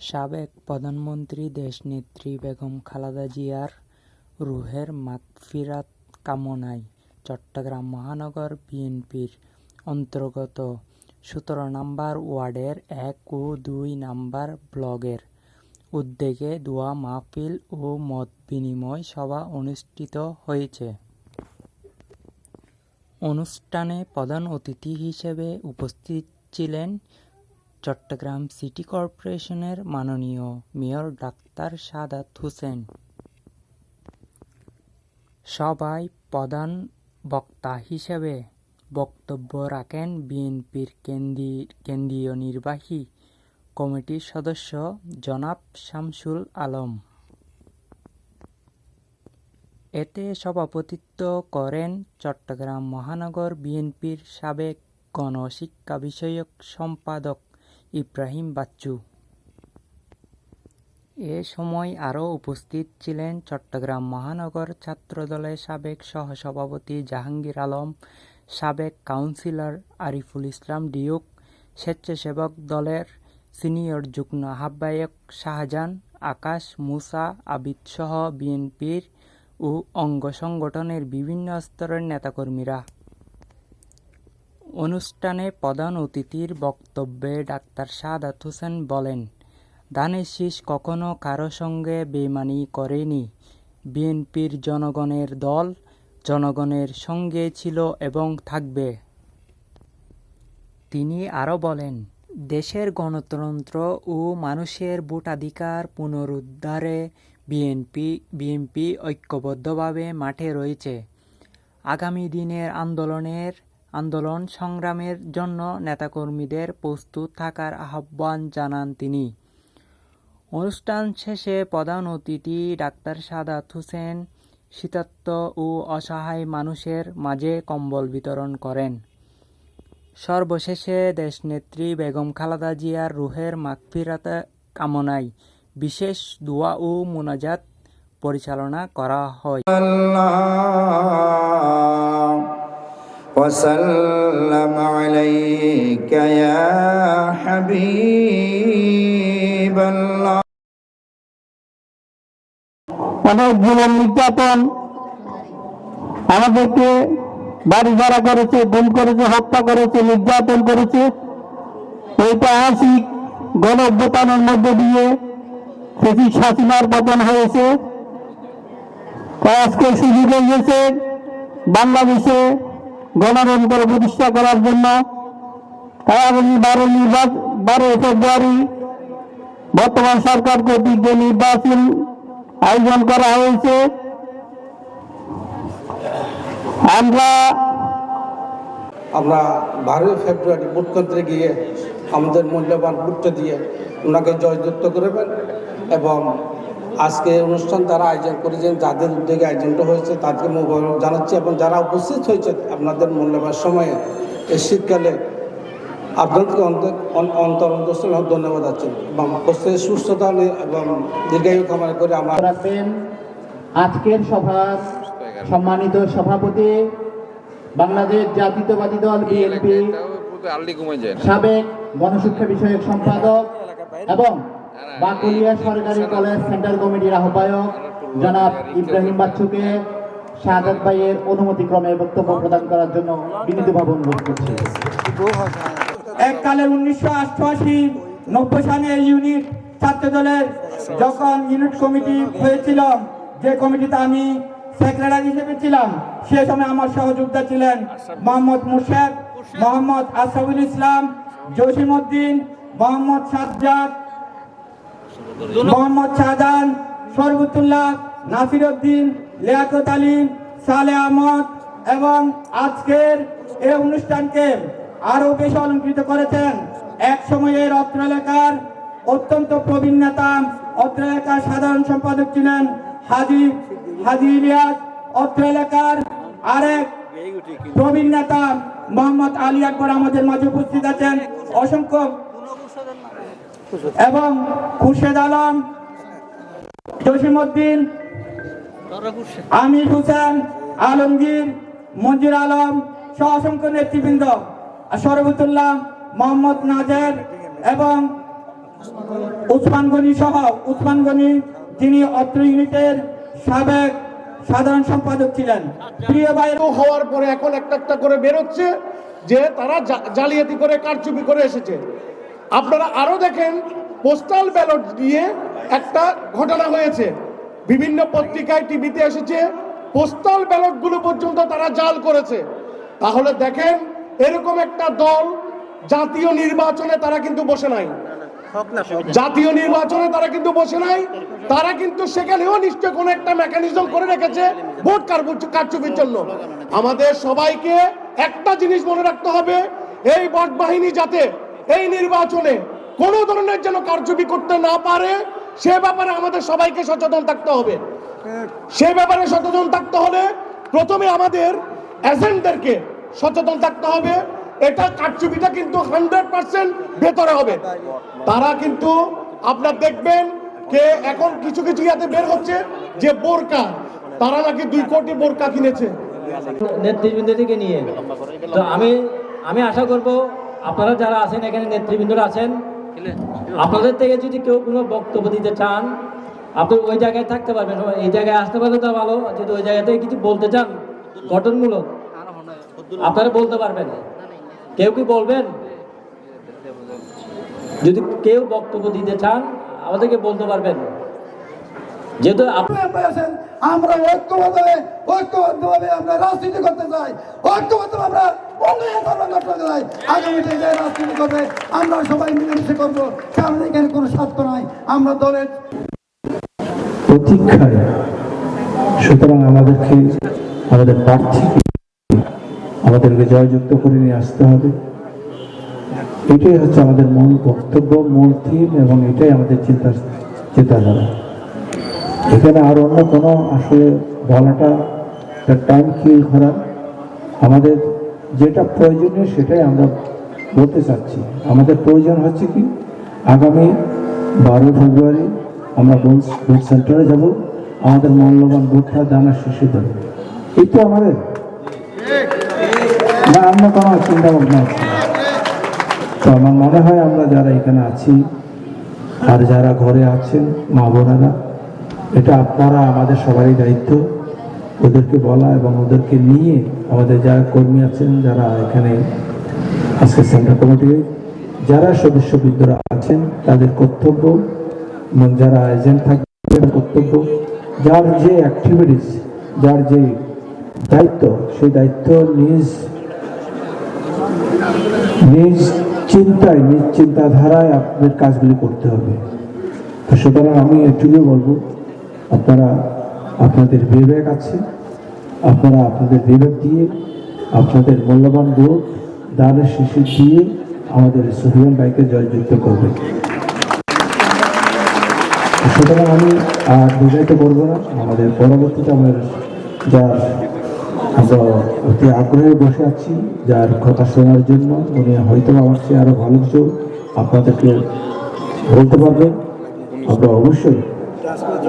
সাবেক প্রধানমন্ত্রী দেশনেত্রী বেগম খালেদা জিয়ার রুহের মাগফিরাত কামনায় চট্টগ্রাম মহানগর বিএনপির অন্তর্গত সতেরো নম্বর ওয়ার্ডের এক ও দুই নম্বর ব্লকের উদ্যোগে দোয়া মাহফিল ও মত বিনিময় সভা অনুষ্ঠিত হয়েছে। অনুষ্ঠানে প্রধান অতিথি হিসেবে উপস্থিত ছিলেন চট্টগ্রাম সিটি কর্পোরেশনের মাননীয় মেয়র ডাক্তার সাদাত হোসেন। সভায় প্রধান বক্তা হিসেবে বক্তব্য রাখেন বিএনপির কেন্দ্রীয় নির্বাহী কমিটির সদস্য জনাব শামসুল আলম। এতে সভাপতিত্ব করেন চট্টগ্রাম মহানগর বিএনপির সাবেক গণশিক্ষা বিষয়ক সম্পাদক ইব্রাহিম বাচ্চু। এ সময় আরও উপস্থিত ছিলেন চট্টগ্রাম মহানগর ছাত্রদলের সাবেক সহসভাপতি জাহাঙ্গীর আলম, সাবেক কাউন্সিলর আরিফুল ইসলাম ডিউক, স্বেচ্ছাসেবক দলের সিনিয়র যুগ্ম আহ্বায়ক শাহজাহান, আকাশ, মুসা, আবিদ আবিদসহ বিএনপির ও অঙ্গ সংগঠনের বিভিন্ন স্তরের নেতাকর্মীরা। অনুষ্ঠানে প্রধান অতিথির বক্তব্যে ডাক্তার সাদাত হোসেন বলেন ধানের শীষ কখনো কারও সঙ্গে বেমানি করেনি। বিএনপির জনগণের দল জনগণের সঙ্গে ছিল এবং থাকবে। তিনি আরও বলেন, দেশের গণতন্ত্র ও মানুষের ভোটাধিকার পুনরুদ্ধারে বিএনপি বিএনপি ঐক্যবদ্ধভাবে মাঠে রয়েছে। আগামী দিনের আন্দোলনের আন্দোলন সংগ্রামের জন্য নেতাকর্মীদের প্রস্তুত থাকার আহ্বান জানান তিনি। অনুষ্ঠান শেষে প্রধান অতিথি ডাক্তার সাদাত হোসেন শীতার্ত ও অসহায় মানুষের মাঝে কম্বল বিতরণ করেন। সর্বশেষে দেশনেত্রী বেগম খালেদা জিয়ার রুহের মাগফিরাত কামনায় বিশেষ দোয়া ও মোনাজাত পরিচালনা করা হয়। وسلم عليك يا حبيب الله অনেক জীবন নির্যাতন আমাদেরকে বাড়ি ভাড়া করেছে গুম করেছে হত্যা করেছে নির্যাতন করেছে ঐতিহাসিক গণ অভ্যুত্থানের মধ্যে দিয়ে সেটি শাসিমার পতন হয়েছে তাই আজকে সুযোগ হয়েছে বাংলাদেশে গণতন্ত্র প্রতিষ্ঠা করার জন্য আগামী বারো নির্বাচন বারোই ফেব্রুয়ারি বর্তমান সরকার কর্তৃক যে নির্বাচন আয়োজন করা হয়েছে, আমরা আমরা বারোই ফেব্রুয়ারি ভোট কেন্দ্রে গিয়ে আমাদের মূল্যবান ভোটটা দিয়ে ওনাকে জয়যুক্ত করবেন এবং আজকে অনুষ্ঠান তারা আয়োজন করেছেন যাদের উদ্যোগে আয়োজনটা হয়েছে তাদেরকে মোবারক জানাচ্ছি এবং যারা উপস্থিত হয়েছে আপনাদের মূল্যবান সময়ে এই শীতকালে আপনাদেরকে অন্তর অন্তর অন্তস্থল ধন্যবাদ আছি এবং সুস্থতা নিয়ে এবং দীর্ঘায়ু কামনা করে আমার রাখবেন। আজকের সভার সম্মানিত সভাপতি বাংলাদেশ জাতীয়তাবাদী দল বিএনপি সাবেক গণশিক্ষা বিষয়ক সম্পাদক এবং বাকুলিয়া সরকারি কলেজ সেন্ট্রাল কমিটির আহ্বায়ক জনাব ইব্রাহিম বাচ্চুকে শাহাদ ভাইয়ের অনুমতিক্রমে বক্তব্য প্রদান করার জন্য বিনীতভাবে অনুরোধ করছি। এককালে উনিশশো অষ্টআশি নব্বই সালে ইউনিট ছাত্র দলের যখন ইউনিট কমিটি হয়েছিল, যে কমিটিতে আমি সেক্রেটারি হিসেবে ছিলাম, সে সময় আমার সহযোগিতা ছিলেন মোহাম্মদ মুর্শেদ, মোহাম্মদ আসাদুল ইসলাম জসিম উদ্দিন মোহাম্মদ সাজ্জাদ মোহাম্মদ শাহজাহান শরবতুল্লাহ নাসির উদ্দিন লিয়াকত আলীম সালে আহমদ এবং আজকের এই অনুষ্ঠানকে আরও বেশি অলঙ্কৃত করেছেন এক সময়ের অত্র এলাকার অত্যন্ত প্রবীণ নেতা অত্র এলাকার সাধারণ সম্পাদক ছিলেন হাজি হাজি ইলিয়াস অত্র এলাকার আরেক প্রবীণ নেতা মোহাম্মদ আলী আকবর আমাদের মাঝে উপস্থিত আছেন। অসংখ্য এবং খুরশেদ আলম, জসিমউদ্দিন, আমির হোসেন, আলমগীর, মঞ্জুর আলম সহ অসংখ্য নেতৃবৃন্দ আর শরবতুল্লাহ মোহাম্মদ নাজের এবং উসমান গনি সহ, উসমান গনি যিনি অত্র ইউনিটের সাবেক সাধারণ সম্পাদক ছিলেন। প্রিয় তো হওয়ার পরে এখন একটা একটা করে বেরোচ্ছে যে তারা জালিয়াতি করে কারচুপি করে এসেছে। আপনারা আরও দেখেন পোস্টাল ব্যালট দিয়ে একটা ঘটনা হয়েছে। বিভিন্ন পত্রিকায় টিভিতে এসেছে পোস্টাল ব্যালটগুলো পর্যন্ত তারা জাল করেছে। তাহলে দেখেন, এরকম একটা দল জাতীয় নির্বাচনে তারা কিন্তু বসে নাই। জাতীয় নির্বাচনে তারা কিন্তু বসে নাই, তারা কিন্তু সেখানেও নিশ্চয় কোনো একটা মেকানিজম করে রেখেছে ভোট কারচুপির জন্য। আমাদের সবাইকে একটা জিনিস মনে রাখতে হবে, এই বট বাহিনী যাতে এই নির্বাচনে কোনো ধরনের যেন কারচুপি করতে না পারে, সে ব্যাপারে আমাদের সবাইকে সচেতন থাকতে হবে। সে ব্যাপারে সচেতন থাকতে হলে প্রথমে আমাদের এজেন্টদেরকে সচেতন থাকতে হবে। এটা কারচুপিটা কিন্তু হান্ড্রেড পার্সেন্ট ভেতরে হবে। তারা কিন্তু আপনার দেখবেন কে এখন কিছু কিছু ইয়াতে বের হচ্ছে যে বোরকা, তারা নাকি দুই কোটি বোরকা কিনেছে। নেতৃবৃন্দ থেকে নিয়ে। তো আমি আমি আশা করব আপনারা যারা আছেন, এখানে নেতৃবৃন্দরা আছেন, আপনাদের থেকে যদি কেউ কোনো বক্তব্য দিতে চান, আপনি ওই জায়গায় থাকতে পারবেন। এই জায়গায় আসতে পারলে তো ভালো, যদি ওই জায়গা থেকে কিছু বলতে চান, গঠনমূলক, আপনারা বলতে পারবেন। কেউ কি বলবেন? যদি কেউ বক্তব্য দিতে চান, আমাদেরকে বলতে পারবেন। যেহেতু আমরা ঐক্যবদ্ধভাবে ঐক্যবদ্ধভাবে আমরা রাজনীতি করতে চাই। ঐক্যবদ্ধ আমরা আমরা সবাই মিলেমিশে করব। কারণ এখানে কোনো স্বার্থ নাই। আমরা দলের প্রতীক্ষায়। সুতরাং আমাদেরকে, আমাদের প্রার্থীকে আমাদেরকে জয়যুক্ত করে নিয়ে আসতে হবে। এটাই হচ্ছে আমাদের মূল বক্তব্য, মূল থিম এবং এটাই আমাদের চিন্তা চিন্তাধারা। এখানে আর অন্য কোনো আসলে বলাটা টাইম কিল করা আমাদের যেটা প্রয়োজনীয় সেটাই আমরা বলতে চাচ্ছি। আমাদের প্রয়োজন হচ্ছে কি, আগামী বারো ফেব্রুয়ারি আমরা বুথ সেন্টারে যাব, আমাদের মূল্যবান ভোটটা দানা শেষে দেবো এই তো আমাদের। না অন্য কোনো চিন্তা ভাবনা আছে তো আমার মনে হয় আমরা যারা এখানে আছি, আর যারা ঘরে আছেন, মা বোনেরা, এটা আপনারা, আমাদের সবারই দায়িত্ব। ওদেরকে বলা এবং ওদেরকে নিয়ে আমাদের যারা কর্মী আছেন, যারা এখানে আজকে সেন্টার কমিটি যারা সদস্যবৃন্দরা আছেন, তাদের কর্তব্য এবং যারা এজেন্ট থাকবেন কর্তব্য, যার যে অ্যাক্টিভিটিস যার যে দায়িত্ব, সেই দায়িত্ব নিজ নিজ চিন্তায়, নিজ চিন্তাধারায় আপনাদের কাজগুলি করতে হবে। তো সুতরাং আমি এটুকুই বলব, আপনারা আপনাদের বিবেক আছে, আপনারা আপনাদের বিবেক দিয়ে, আপনাদের মূল্যবান ভোট দানের শিশু দিয়ে আমাদের সুফিয়ান ভাইকে জয়যুক্ত করবেন সুতরাং আমি আর বিবাহিত করব না। আমাদের পরবর্তীতে আমাদের যার আমরা অতি আগ্রহে বসে আছি, যার কথা শোনার জন্য, উনি হয়তো আমার চেয়ে আরও ভালো কিছু আপনাদেরকে বলতে পারবেন। আমরা অবশ্যই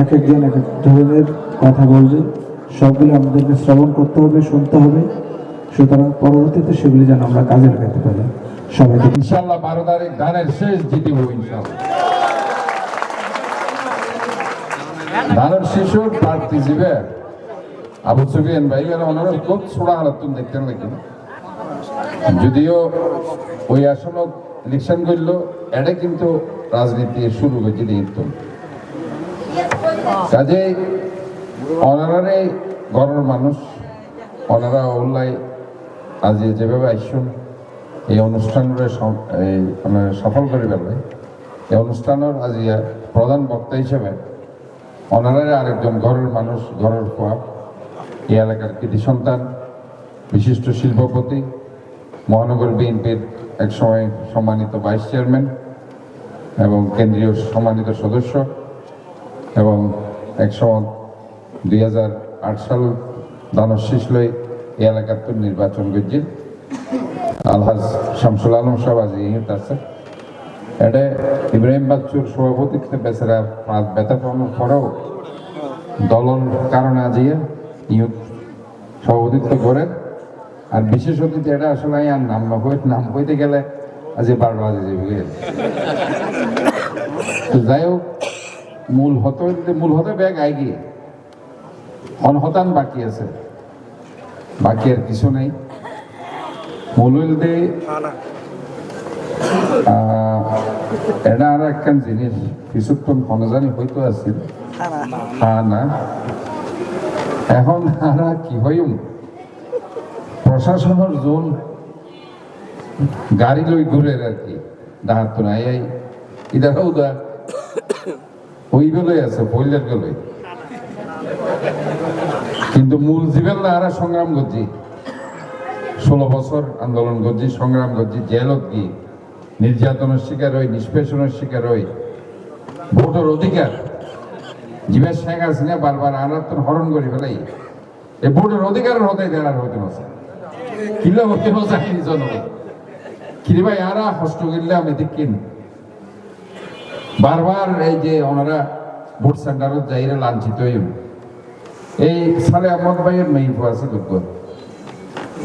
এক একজন এক এক ধরনের কথা বলবেন সবগুলো আমাদেরকে শ্রবণ করতে হবে, শুনতে হবে। সুতরাং পরবর্তীতে সেগুলি যেন আমরা কাজে লাগাতে পারি। সবাইকে ইনশাল্লাহ বারো তারিখ ধানের শেষ জিতিব ইনশাল্লাহ ধানের শিশুর প্রার্থী জীবে আবু সুফিয়ান ভাই অনুরোধ, খুব ছোড়া হালত তুমি দেখতেন নাকি যদিও ওই আসন ইলেকশন করল এটা কিন্তু রাজনীতি শুরু হয়েছে কিন্তু কাজে অনারারে ঘরের মানুষ, অনারা ওল্লাই আজ যেভাবে আইসুন, এই অনুষ্ঠানের সফল করে ফেলবে এই অনুষ্ঠানের আজ প্রধান বক্তা হিসেবে অনারারে আরেকজন ঘরের মানুষ, ঘরের খোয়া এই এলাকার কৃতি সন্তান, বিশিষ্ট শিল্পপতি, মহানগর বিএনপির একসময় সম্মানিত ভাইস চেয়ারম্যান এবং কেন্দ্রীয় সম্মানিত সদস্য এবং একসময় দুই হাজার আট সাল দানব শিশলই এই এলাকার নির্বাচন করছে। আলহাজ শামসুল আলম সাহেব আজ ইহিত আছে। এটা ইব্রাহিম বাচ্চুর সভাপতিত্বে বেচারা পাঁচ বেতা পাওয়ানোর পরেও দলের কারণে আজ ইয়ে ইয়ুথ সভাপতিত্ব করে। আর বিশেষ অতিথি এটা আসলে আর নাম না নাম হইতে গেলে আজ বারো বাজে যাবে যাই হোক, মূল হতে মূল হতে ব্যাগ আই গিয়ে অনহতান বাকি আছে। বাকি আর কিছু নেই। হইতে এটা আর একখান জিনিস। কিছুক্ষণ জানি হয়তো আছিল হ্যাঁ না এখন কি হইম? প্রশাসনের জোন গাড়ি লই ঘুরে আর কি ডাহাত তো নাই এই ইদার উদা ওই বেলই আছে বইলের গেলই কিন্তু মূল জীবের আরা সংগ্রাম করছি। ষোলো বছর আন্দোলন করছি, সংগ্রাম করছি, জেলত গিয়ে নির্যাতনের শিকার হই, নিষ্পেষণের শিকার হই, ভোটের অধিকার। জীবের শেখ হাসিনা বারবার আনাত্তর হরণ করে ফেলাই। এই ভোটের অধিকারের হতে দেওয়ার হতে নছে কিলে হতে আইনি জনগণ? কিরে ভাই, আরা কষ্ট করলে আমি দেখিন বারবার এই যে ওনারা ভোট সেন্টারত যাইরা লাঞ্ছিত হইম এই সালে আহমদ ভাইয়ের মেয়ে ফুয়া আছে দুর্গ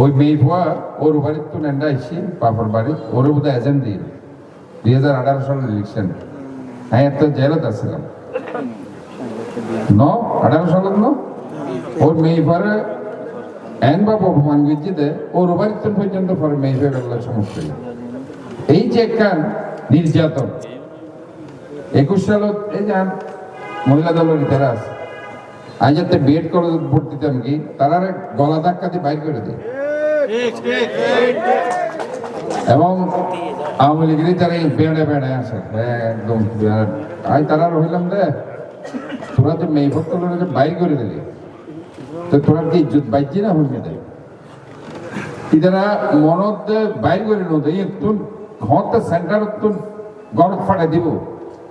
ওই মেয়ে ফুয়া ওর বাড়ির তো নেন্ডা আইসি, বাপর বাড়ি। ওর বোধ এজেন্ট দিয়ে দুই হাজার আঠারো সালের ইলেকশন হ্যাঁ তো জেলত আসছিলাম। ন? আঠারো সালত ন? ওর মেয়ে ফুয়ারে এন বাবু অপমান গিয়েছে ওর বাড়ির পর্যন্ত পরে মেয়ে ফুয়া বেলা সমস্যা এই যে একটা নির্যাতন। একুশ সালত এই যান মহিলা দলের ইতারা আছে আজ একটা বিএড কলেজ ভোট দিতাম কি তারা গলা ধাক্কা দিয়ে বাইর করে দেয় এবং আওয়ামী লীগেরই তারা বেড়ে বেড়ে আসে একদম। আই তারা রহিলাম রে তোরা তো মেয়ে ভক্ত বাইর করে দিলি। তো তোরা কি ইজ্জত বাইজি না হইবে দেয় ইদারা মনত বাইর করে নো দেই তুন হতে সেন্টার তুন গড় ফাড়ে দিব।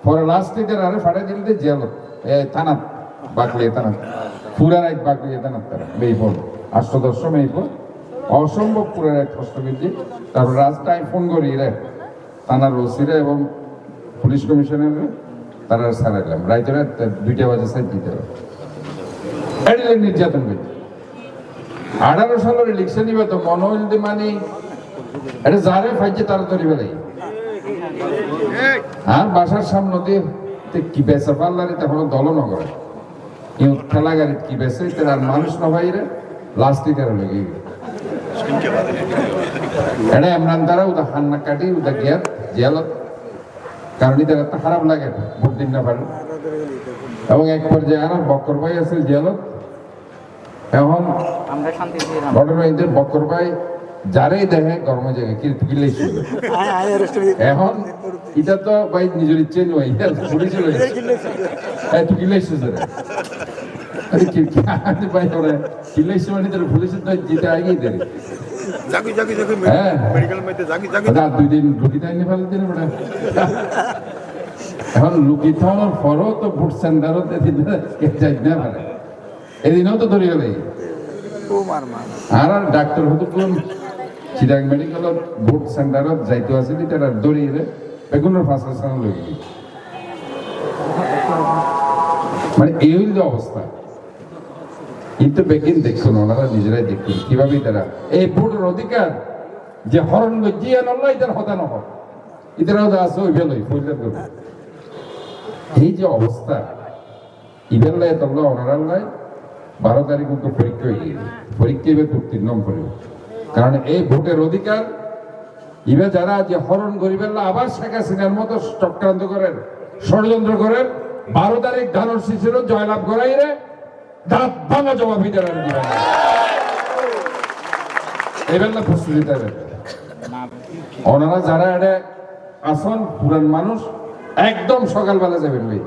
পরে লাস্ট ইদার আরে ফাড়ে দিলে জেল থানা বাকলি থানা পুরা রাত বাকলি থানা তারা মেইফল আষ্টদশ মেইফল অসম্ভব পুরা রাত কষ্ট করছি তারপর রাস্তায় ফোন করি, রে থানার ওসিরে এবং পুলিশ কমিশনারে তারা সারাইলাম রাইতে রাত দুইটা বাজে সাইড দিতে হবে এডিলে নির্যাতন করছি আঠারো সালের ইলেকশন নিবে তো মনোহল মানি। এটা যারে ফাইছে তারা তৈরি বেলাই আর বাসার সামনে দিয়ে কি বেচা পাল্লারে তখন দল নগরে। কেউ ঠেলা গাড়ি কি বেচে তার আর মানুষ নভাইরে লাস্টে তারা লেগে এটা এমরান দ্বারা উদা হান্না কাটি উদা গিয়ার জেলত। কারণ এদের এত খারাপ লাগে ভোট দিন না পারে এবং এক পর্যায়ে আর বক্কর ভাই আছে জেলত। এখন আমরা শান্তি ছিলাম ঘটনা এদের বক্কর ভাই যারাই দেখে গরম জায়গায় কি গিলেই ছিল এখন এটা তো ভাই নিজের ইচ্ছে নয় এটা পুলিশ হয়ে তুই গিলেই এখন লুকি থাকার পরও তো ভোট সেন্টারও যাই না পারে এদিনও তো ধরে গেলে আর আর ডাক্তার হতো কোন চিরাং মেডিকেলত ভোট সেন্টারত যাইতে আছিল তারা দৌড়িয়ে বেগুনের ফাঁসের সঙ্গে লই মানে এই হইল অবস্থা। কিন্তু বেগিন দেখুন, ওনারা নিজেরাই দেখুন। কীভাবে তারা এই ভোটের অধিকার যে হরণ জিয়া নল্লা ইতার হতা নহর। ইতারাও যা আছে ওই ফেলই ফইলের করবে এই যে অবস্থা ইবেল্লাই তল্লা অনারাল্লাই বারো তারিখ মতো পরীক্ষা হয়ে পরীক্ষা এবার উত্তীর্ণ করবে কারণ এই ভোটের অধিকার ইবে যারা যে হরণ গরিবের আবার শেখ হাসিনার মতো চক্রান্ত করেন, ষড়যন্ত্র করেন, বারো তারিখ ধানের শিশুরও জয়লাভ করাই রে দাঁত ভাঙা জবাবি দেবেন দিবেন এবার না প্রস্তুতি দেবেন ওনারা যারা এটা আসন, পুরান মানুষ, একদম সকালবেলা যাবেন ভাই।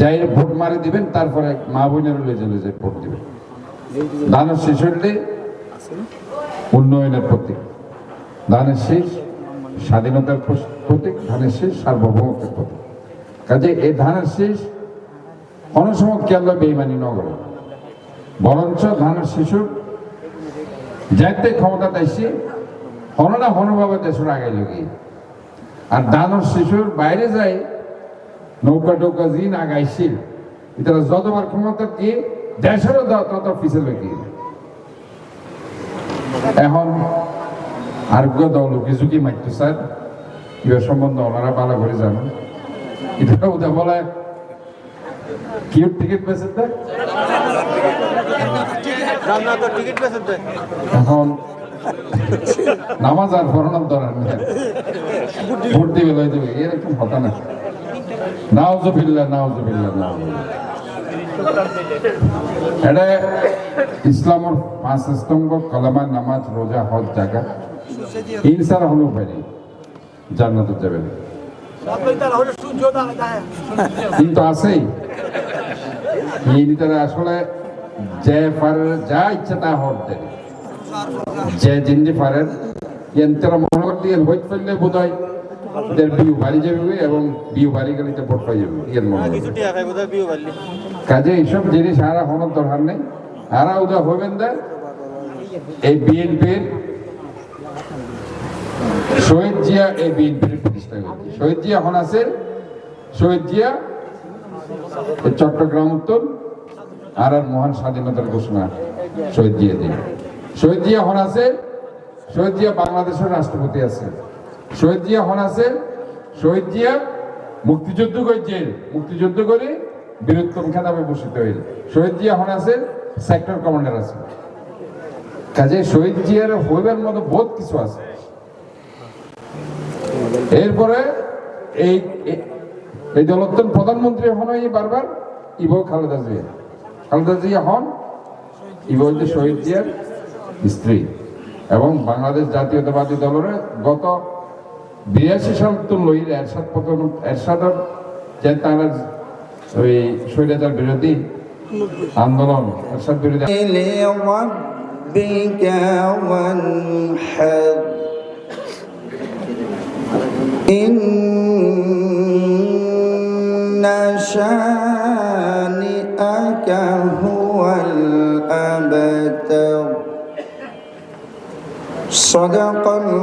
যাই ভোট মারি দিবেন, তারপরে মা বোনের চলে যায় ভোট দিবেন ধানের শেষ হইলে উন্নয়নের প্রতীক। ধানের শেষ, স্বাধীনতার প্রতীক ধানের শেষ, সার্বভৌমত্বের প্রতীক। কাজে এই ধানের শেষ কোনো সময় কেল্লা বেইমানি নগর বরঞ্চ ধানের শিশুর যাইতে ক্ষমতা দেশে হন না হনভাবে দেশের আগে লগি। আর দানর শিশুর বাইরে যায় নৌকা টৌকা জিন আগাইছিল। এটা যতবার ক্ষমতা কি দেশেরও তত পিছে লগি। এখন আর দল ঝুঁকি মারতে স্যার ইয়ে সম্বন্ধে ওনারা ভালো করে জানেন। এটা ওদের বলে কিউট টিকিট দেখ এখন নামাজ আর ফরনাম ধরার নেই। ভোট দিবে লই দিবে এরকম কথা না। নাউজুবিল্লাহ নাউজুবিল্লাহ এটা ইসলামের পাঁচ স্তম্ভ কলামা নামাজ রোজা হজ জাগা ইনসার হলেও পারি জান্নাতে যাবে না কিন্তু আছেই। আসলে যে পারে যা ইচ্ছা তা হট দেয় যে জিন্দি পারেন মনে করতে এর হইত ফেললে বোধ হয় এদের বিউ বাড়ি যাবে এবং বিউ বাড়ি গেলে ভোট পাই যাবে, এর মনে কাজে এইসব জিনিস আর হওয়ার দরকার নেই। আর উদা হবেন দা এই বিএনপির শহীদ জিয়া এই বিএনপির প্রতিষ্ঠা করেছে। শহীদ জিয়া এখন শহীদ জিয়া চট্টগ্রাম উত্তর, আর আর মহান স্বাধীনতার ঘোষণা শহীদ জিয়া দিয়ে। শহীদ জিয়া এখন আছে, শহীদ জিয়া বাংলাদেশের রাষ্ট্রপতি আছে। শহীদ জিয়া এখন আছে, শহীদ জিয়া মুক্তিযুদ্ধ করছে মুক্তিযুদ্ধ করে বীরত্তম খেতাবে ভূষিত হইল। শহীদ জিয়া এখন আছে সেক্টর কমান্ডার আছে। কাজে শহীদ জিয়ার হইবার মতো বহুত কিছু আছে। এরপরে এই এই দলত্তন প্রধানমন্ত্রী হন এই বারবার, ইব খালেদা জিয়া। খালেদা জিয়া হন ইব হচ্ছে শহীদ জিয়ার স্ত্রী। এবং বাংলাদেশ জাতীয়তাবাদী দলের গত বিরাশি সাল তো লইল এরশাদ পতন এরশাদর যে তারা ওই স্বৈরাচার বিরোধী আন্দোলন, এরশাদ বিরোধী إن شانئك هو الأبتر صدق الله